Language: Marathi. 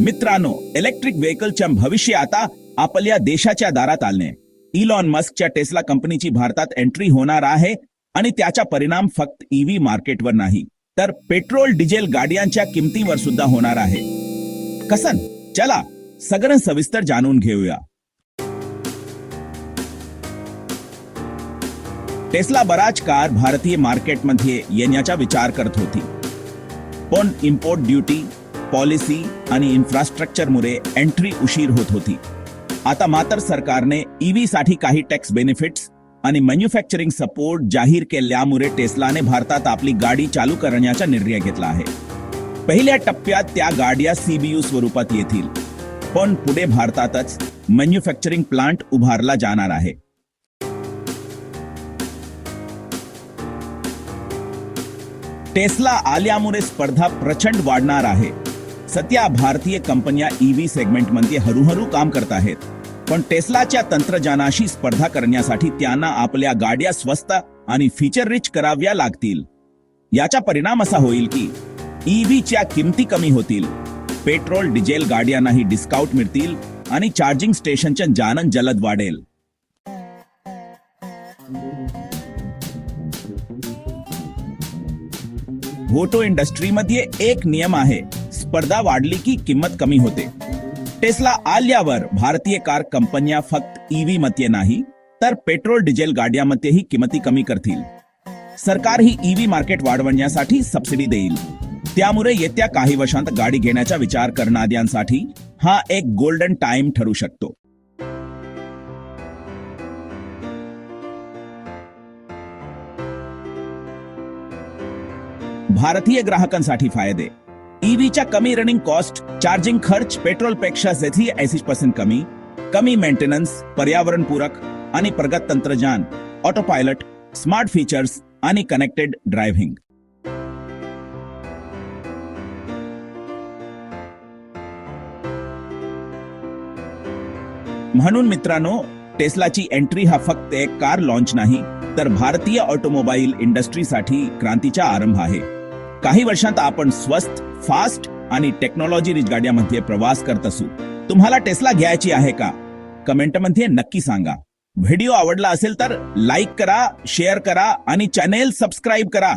मित्रांनो इलेक्ट्रिक व्हेकलच्या भविष्य आता आपल्या देशाच्या दारात आले इलॉन मस्कच्या टेस्ला कंपनीची भारतात एंट्री होणार आहे आणि त्याचा परिणाम फक्त ईव्ही मार्केटवर नाही तर पेट्रोल डिझेल गाड्यांच्या किमतीवर सुद्धा होणार आहे. कसन चला सगळं सविस्तर जाणून घेऊया. टेस्ला बराच कार भारतीय मार्केटमध्ये येण्याचा विचार करत होती. पण इम्पोर्ट ड्युटी पॉलिसी आणि इन्फ्रास्ट्रक्चरमुळे एंट्री उशीर होत होती. आता मात्र सरकारने ईव्ही साठी काही टॅक्स बेनिफिट्स आणि मॅन्युफॅक्चरिंग सपोर्ट जाहीर केल्यामुळे टेस्लाने भारतात आपली गाडी चालू करण्याचा निर्णय घेतला आहे. पहिल्या टप्प्यात त्या गाड्या सीबीयू स्वरूपात येतील. पण पुढे भारतातच मॅन्युफॅक्चरिंग प्लांट उभारला जाणार आहे. टेस्ला आल्यामुळे स्पर्धा प्रचंड वाढणार आहे. सध्या भारतीय कंपन्या ईव्ही सेगमेंटमध्ये हळूहळू काम करत आहेत. पण टेस्लाच्या तंत्रज्ञानाशी स्पर्धा करण्यासाठी त्यांना आपल्या गाड्या स्वस्त आणि फीचर रिच कराव्या लागतील. याचा परिणाम असा होईल की ईव्हीच्या किमती कमी होतील. पेट्रोल डिझेल गाड्यांनाही डिस्काउंट मिळतील आणि चार्जिंग स्टेशनचे जानन जलद वाढेल. ऑटो इंडस्ट्रीमध्ये एक नियम आहे. स्पर्धा वाढली की किंमत कमी होते. टेस्ला आल्यावर भारतीय कार कंपन्या फक्त ईव्ही मध्ये नाही तर पेट्रोल डिझेल गाड्यांमध्येही किमती कमी करतील. सरकार ही ईव्ही मार्केट वाढवण्यासाठी सबसिडी देईल. त्यामुळे येत्या काही वर्षांत गाडी घेण्याचा विचार करणाऱ्यांसाठी हा एक गोल्डन टाइम ठरू शकतो. भारतीय ग्राहकांसाठी फायदे. ईव्हीच्या कमी रनिंग कॉस्ट चार्जिंग खर्च पेट्रोलपेक्षा जेथी ऐंशी पर्सेंट कमी कमी मेंटेनन्स पर्यावरण पूरक आणि प्रगत तंत्रज्ञान ऑटो पायलट स्मार्ट फीचर्स आणि कनेक्टेड ड्रायव्हिंग म्हणून मित्रांनो टेस्लाची एंट्री हा फक्त एक कार लॉन्च नाही तर भारतीय ऑटोमोबाईल इंडस्ट्रीसाठी क्रांतीचा आरंभ आहे. काही वर्षांत आपण स्वस्त फास्ट आणि टेक्नॉलॉजी रिच गाड्यामध्ये प्रवास करत असू. तुम्हाला टेस्ला घ्यायची आहे का? कमेंटमध्ये नक्की सांगा. व्हिडिओ आवडला असेल तर लाईक करा शेअर करा आणि चॅनेल सबस्क्राईब करा.